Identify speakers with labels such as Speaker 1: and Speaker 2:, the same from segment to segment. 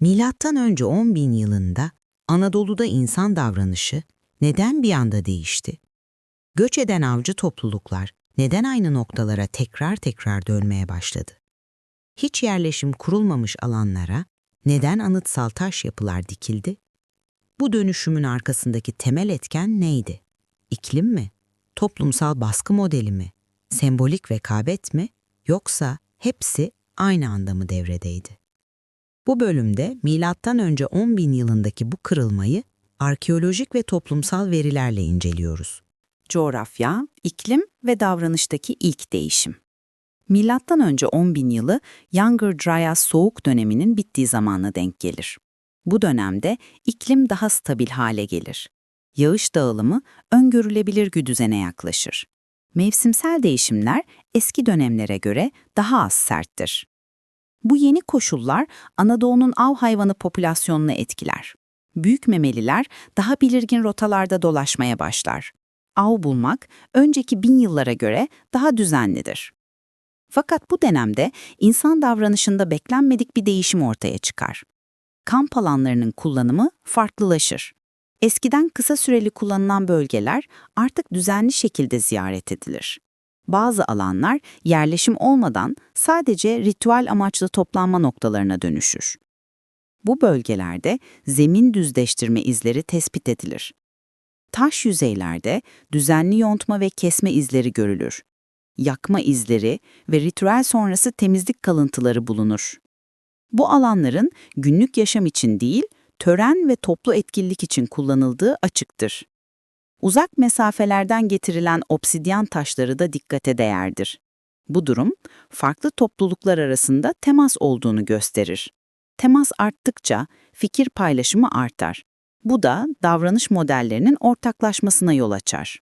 Speaker 1: Milattan önce 10 bin yılında Anadolu'da insan davranışı neden bir anda değişti? Göç eden avcı topluluklar neden aynı noktalara tekrar tekrar dönmeye başladı? Hiç yerleşim kurulmamış alanlara neden anıtsal taş yapılar dikildi? Bu dönüşümün arkasındaki temel etken neydi? İklim mi? Toplumsal baskı modeli mi? Sembolik rekabet mi? Yoksa hepsi aynı anda mı devredeydi? Bu bölümde milattan önce 10 bin yılındaki bu kırılmayı arkeolojik ve toplumsal verilerle inceliyoruz.
Speaker 2: Coğrafya, iklim ve davranıştaki ilk değişim. Milattan önce 10.000 yılı Younger Dryas soğuk döneminin bittiği zamana denk gelir. Bu dönemde iklim daha stabil hale gelir. Yağış dağılımı öngörülebilir bir düzene yaklaşır. Mevsimsel değişimler eski dönemlere göre daha az serttir. Bu yeni koşullar Anadolu'nun av hayvanı popülasyonunu etkiler. Büyük memeliler daha belirgin rotalarda dolaşmaya başlar. Av bulmak önceki bin yıllara göre daha düzenlidir. Fakat bu dönemde insan davranışında beklenmedik bir değişim ortaya çıkar. Kamp alanlarının kullanımı farklılaşır. Eskiden kısa süreli kullanılan bölgeler artık düzenli şekilde ziyaret edilir. Bazı alanlar yerleşim olmadan sadece ritüel amaçlı toplanma noktalarına dönüşür. Bu bölgelerde zemin düzleştirme izleri tespit edilir. Taş yüzeylerde düzenli yontma ve kesme izleri görülür. Yakma izleri ve ritüel sonrası temizlik kalıntıları bulunur. Bu alanların günlük yaşam için değil, tören ve toplu etkinlik için kullanıldığı açıktır. Uzak mesafelerden getirilen obsidyen taşları da dikkate değerdir. Bu durum, farklı topluluklar arasında temas olduğunu gösterir. Temas arttıkça fikir paylaşımı artar. Bu da davranış modellerinin ortaklaşmasına yol açar.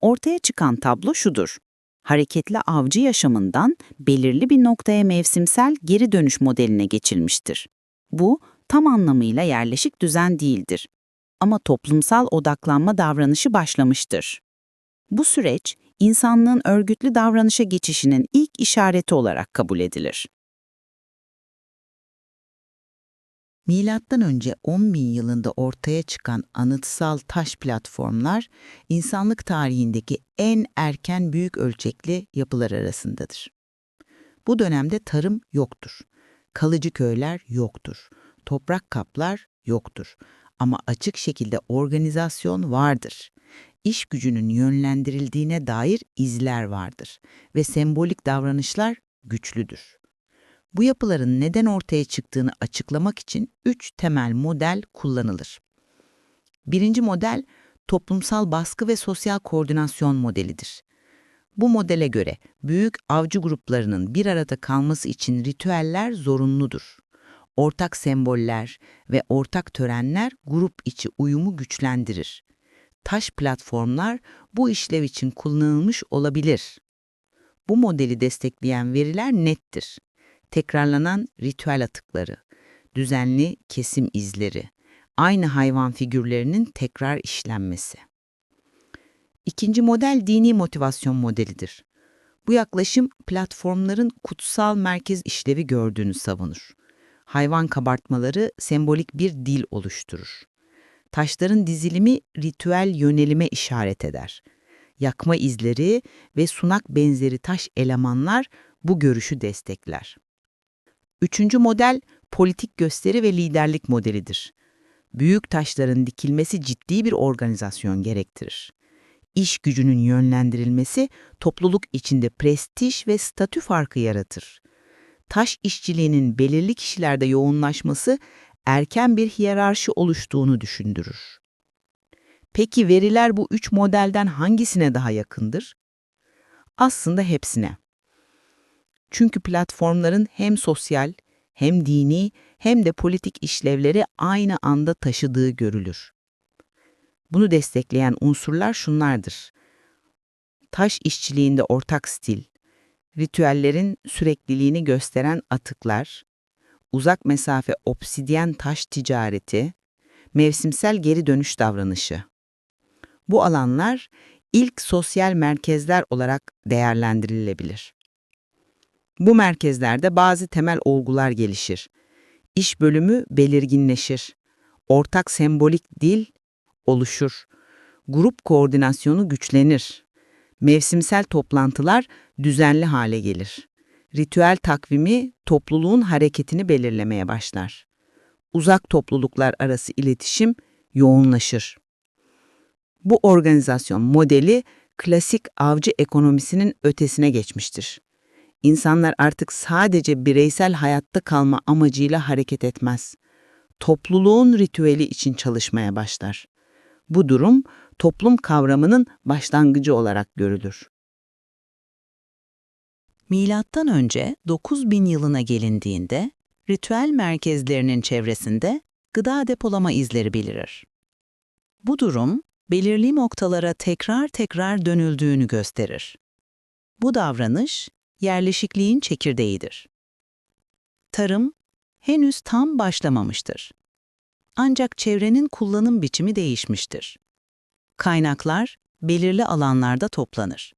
Speaker 2: Ortaya çıkan tablo şudur. Hareketli avcı yaşamından belirli bir noktaya mevsimsel geri dönüş modeline geçilmiştir. Bu, tam anlamıyla yerleşik düzen değildir. Ama toplumsal odaklanma davranışı başlamıştır. Bu süreç, insanlığın örgütlü davranışa geçişinin ilk işareti olarak kabul edilir.
Speaker 1: Milattan önce 10 bin yılında ortaya çıkan anıtsal taş platformlar, insanlık tarihindeki en erken büyük ölçekli yapılar arasındadır. Bu dönemde tarım yoktur. Kalıcı köyler yoktur. Toprak kaplar yoktur. Ama açık şekilde organizasyon vardır. İş gücünün yönlendirildiğine dair izler vardır ve sembolik davranışlar güçlüdür. Bu yapıların neden ortaya çıktığını açıklamak için üç temel model kullanılır. Birinci model, toplumsal baskı ve sosyal koordinasyon modelidir. Bu modele göre büyük avcı gruplarının bir arada kalması için ritüeller zorunludur. Ortak semboller ve ortak törenler grup içi uyumu güçlendirir. Taş platformlar bu işlev için kullanılmış olabilir. Bu modeli destekleyen veriler nettir tekrarlanan ritüel atıkları, düzenli kesim izleri, aynı hayvan figürlerinin tekrar işlenmesi. İkinci model dini motivasyon modelidir. Bu yaklaşım platformların kutsal merkez işlevi gördüğünü savunur. Hayvan kabartmaları sembolik bir dil oluşturur. Taşların dizilimi ritüel yönelime işaret eder. Yakma izleri ve sunak benzeri taş elemanlar bu görüşü destekler. Üçüncü model politik gösteri ve liderlik modelidir. Büyük taşların dikilmesi ciddi bir organizasyon gerektirir. İş gücünün yönlendirilmesi topluluk içinde prestij ve statü farkı yaratır. Taş işçiliğinin belirli kişilerde yoğunlaşması erken bir hiyerarşi oluştuğunu düşündürür. Peki veriler bu üç modelden hangisine daha yakındır? Aslında hepsine. Çünkü platformların hem sosyal, hem dini, hem de politik işlevleri aynı anda taşıdığı görülür. Bunu destekleyen unsurlar şunlardır. Taş işçiliğinde ortak stil, ritüellerin sürekliliğini gösteren atıklar, uzak mesafe obsidyen taş ticareti, mevsimsel geri dönüş davranışı. Bu alanlar ilk sosyal merkezler olarak değerlendirilebilir. Bu merkezlerde bazı temel olgular gelişir. İş bölümü belirginleşir. Ortak sembolik dil oluşur. Grup koordinasyonu güçlenir. Mevsimsel toplantılar düzenli hale gelir. Ritüel takvimi topluluğun hareketini belirlemeye başlar. Uzak topluluklar arası iletişim yoğunlaşır. Bu organizasyon modeli klasik avcı ekonomisinin ötesine geçmiştir. İnsanlar artık sadece bireysel hayatta kalma amacıyla hareket etmez. Topluluğun ritüeli için çalışmaya başlar. Bu durum toplum kavramının başlangıcı olarak görülür.
Speaker 2: Milattan önce 9000 yılına gelindiğinde ritüel merkezlerinin çevresinde gıda depolama izleri belirir. Bu durum belirli noktalara tekrar tekrar dönüldüğünü gösterir. Bu davranış yerleşikliğin çekirdeğidir. Tarım henüz tam başlamamıştır. Ancak çevrenin kullanım biçimi değişmiştir. Kaynaklar belirli alanlarda toplanır.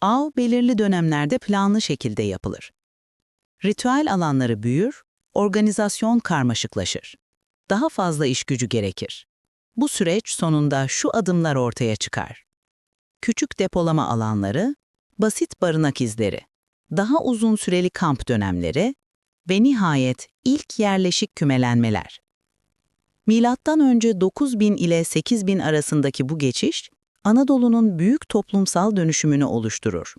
Speaker 2: Av belirli dönemlerde planlı şekilde yapılır. Ritüel alanları büyür, organizasyon karmaşıklaşır. Daha fazla iş gücü gerekir. Bu süreç sonunda şu adımlar ortaya çıkar. Küçük depolama alanları, basit barınak izleri, daha uzun süreli kamp dönemleri ve nihayet ilk yerleşik kümelenmeler. Milattan önce 9000 ile 8000 arasındaki bu geçiş, Anadolu'nun büyük toplumsal dönüşümünü oluşturur.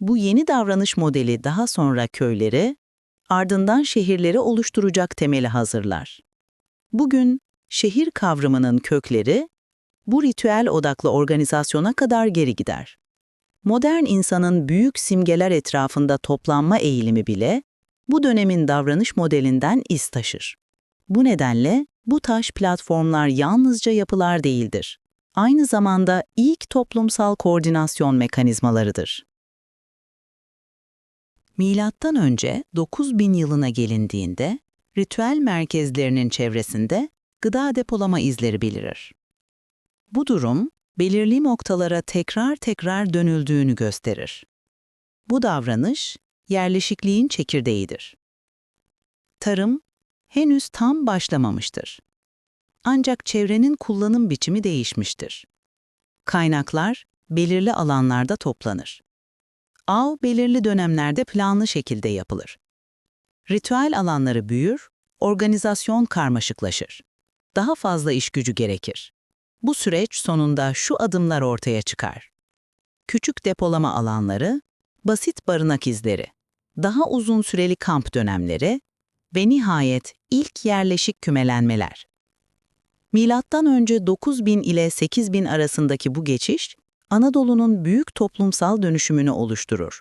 Speaker 2: Bu yeni davranış modeli daha sonra köyleri, ardından şehirleri oluşturacak temeli hazırlar. Bugün şehir kavramının kökleri bu ritüel odaklı organizasyona kadar geri gider. Modern insanın büyük simgeler etrafında toplanma eğilimi bile bu dönemin davranış modelinden iz taşır. Bu nedenle bu taş platformlar yalnızca yapılar değildir. Aynı zamanda ilk toplumsal koordinasyon mekanizmalarıdır. Milattan önce 9000 yılına gelindiğinde ritüel merkezlerinin çevresinde gıda depolama izleri belirir. Bu durum belirli noktalara tekrar tekrar dönüldüğünü gösterir. Bu davranış yerleşikliğin çekirdeğidir. Tarım henüz tam başlamamıştır. Ancak çevrenin kullanım biçimi değişmiştir. Kaynaklar belirli alanlarda toplanır. Av belirli dönemlerde planlı şekilde yapılır. Ritüel alanları büyür, organizasyon karmaşıklaşır. Daha fazla iş gücü gerekir. Bu süreç sonunda şu adımlar ortaya çıkar. Küçük depolama alanları, basit barınak izleri, daha uzun süreli kamp dönemleri ve nihayet ilk yerleşik kümelenmeler. Milattan önce 9000 ile 8000 arasındaki bu geçiş, Anadolu'nun büyük toplumsal dönüşümünü oluşturur.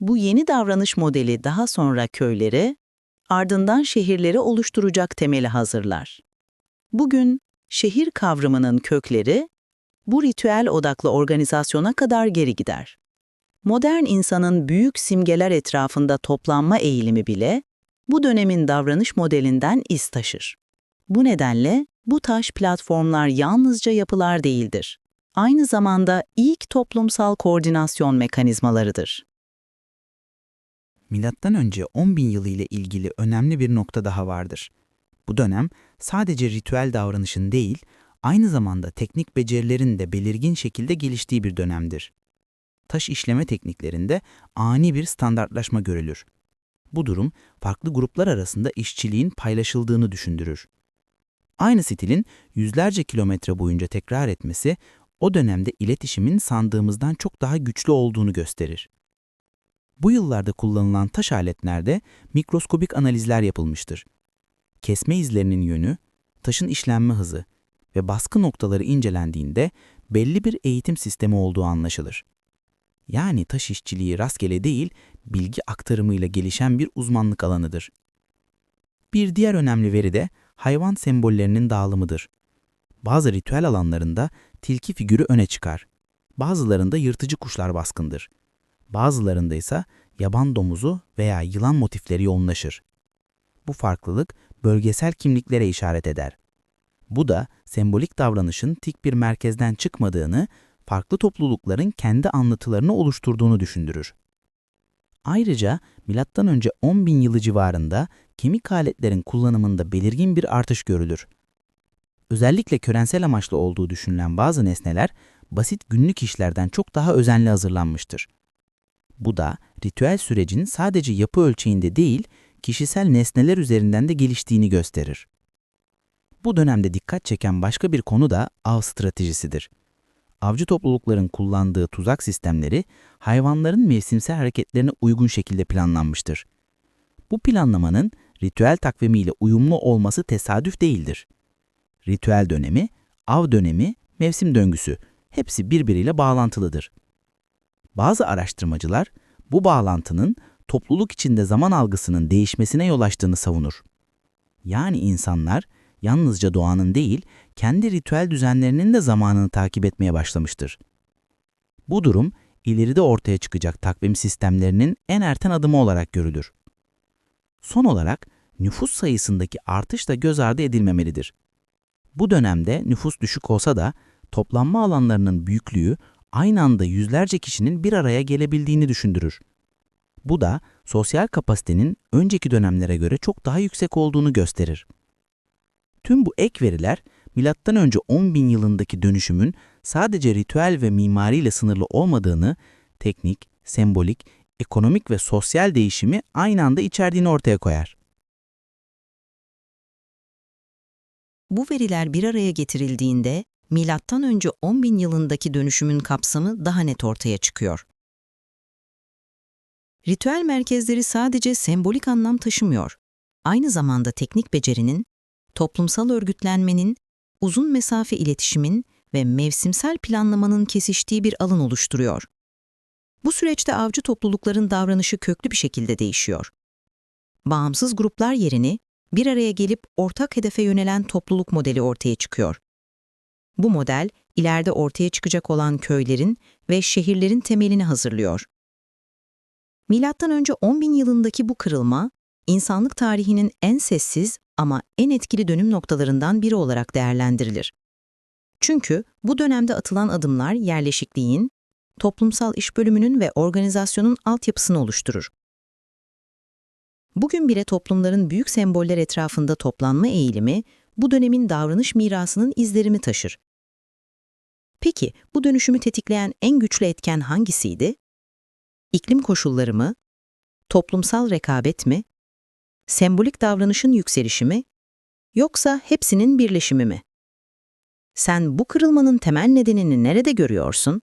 Speaker 2: Bu yeni davranış modeli daha sonra köyleri, ardından şehirleri oluşturacak temeli hazırlar. Bugün şehir kavramının kökleri bu ritüel odaklı organizasyona kadar geri gider. Modern insanın büyük simgeler etrafında toplanma eğilimi bile bu dönemin davranış modelinden iz taşır. Bu nedenle bu taş platformlar yalnızca yapılar değildir. Aynı zamanda ilk toplumsal koordinasyon mekanizmalarıdır.
Speaker 3: Milattan önce 10.000 yılı ile ilgili önemli bir nokta daha vardır. Bu dönem sadece ritüel davranışın değil, aynı zamanda teknik becerilerin de belirgin şekilde geliştiği bir dönemdir. Taş işleme tekniklerinde ani bir standartlaşma görülür. Bu durum farklı gruplar arasında işçiliğin paylaşıldığını düşündürür. Aynı stilin yüzlerce kilometre boyunca tekrar etmesi o dönemde iletişimin sandığımızdan çok daha güçlü olduğunu gösterir. Bu yıllarda kullanılan taş aletlerde mikroskobik analizler yapılmıştır. Kesme izlerinin yönü, taşın işlenme hızı ve baskı noktaları incelendiğinde belli bir eğitim sistemi olduğu anlaşılır. Yani taş işçiliği rastgele değil, bilgi aktarımıyla gelişen bir uzmanlık alanıdır. Bir diğer önemli veri de hayvan sembollerinin dağılımıdır. Bazı ritüel alanlarında tilki figürü öne çıkar. Bazılarında yırtıcı kuşlar baskındır. Bazılarında ise yaban domuzu veya yılan motifleri yoğunlaşır. Bu farklılık bölgesel kimliklere işaret eder. Bu da sembolik davranışın tik bir merkezden çıkmadığını, farklı toplulukların kendi anlatılarını oluşturduğunu düşündürür. Ayrıca M.Ö. 10.000 yılı civarında kemik aletlerin kullanımında belirgin bir artış görülür. Özellikle körensel amaçlı olduğu düşünülen bazı nesneler basit günlük işlerden çok daha özenli hazırlanmıştır. Bu da ritüel sürecin sadece yapı ölçeğinde değil, kişisel nesneler üzerinden de geliştiğini gösterir. Bu dönemde dikkat çeken başka bir konu da av stratejisidir. Avcı toplulukların kullandığı tuzak sistemleri hayvanların mevsimsel hareketlerine uygun şekilde planlanmıştır. Bu planlamanın ritüel takvimiyle uyumlu olması tesadüf değildir. Ritüel dönemi, av dönemi, mevsim döngüsü hepsi birbiriyle bağlantılıdır. Bazı araştırmacılar bu bağlantının topluluk içinde zaman algısının değişmesine yol açtığını savunur. Yani insanlar yalnızca doğanın değil, kendi ritüel düzenlerinin de zamanını takip etmeye başlamıştır. Bu durum ileride ortaya çıkacak takvim sistemlerinin en erten adımı olarak görülür. Son olarak nüfus sayısındaki artış da göz ardı edilmemelidir. Bu dönemde nüfus düşük olsa da toplanma alanlarının büyüklüğü aynı anda yüzlerce kişinin bir araya gelebildiğini düşündürür. Bu da sosyal kapasitenin önceki dönemlere göre çok daha yüksek olduğunu gösterir. Tüm bu ek veriler M.Ö. 10.000 yılındaki dönüşümün sadece ritüel ve mimariyle sınırlı olmadığını, teknik, sembolik, ekonomik ve sosyal değişimi aynı anda içerdiğini ortaya koyar.
Speaker 4: Bu veriler bir araya getirildiğinde milattan önce 10.000 yılındaki dönüşümün kapsamı daha net ortaya çıkıyor. Ritüel merkezleri sadece sembolik anlam taşımıyor. Aynı zamanda teknik becerinin, toplumsal örgütlenmenin, uzun mesafe iletişimin ve mevsimsel planlamanın kesiştiği bir alan oluşturuyor. Bu süreçte avcı toplulukların davranışı köklü bir şekilde değişiyor. Bağımsız gruplar yerini bir araya gelip ortak hedefe yönelen topluluk modeli ortaya çıkıyor. Bu model, ileride ortaya çıkacak olan köylerin ve şehirlerin temelini hazırlıyor. Milattan önce 10.000 yılındaki bu kırılma, insanlık tarihinin en sessiz ama en etkili dönüm noktalarından biri olarak değerlendirilir. Çünkü bu dönemde atılan adımlar yerleşikliğin, toplumsal iş bölümünün ve organizasyonun altyapısını oluşturur. Bugün bile toplumların büyük semboller etrafında toplanma eğilimi, bu dönemin davranış mirasının izlerimi taşır. Peki, bu dönüşümü tetikleyen en güçlü etken hangisiydi? İklim koşulları mı? Toplumsal rekabet mi? Sembolik davranışın yükselişi mi? Yoksa hepsinin birleşimi mi? Sen bu kırılmanın temel nedenini nerede görüyorsun?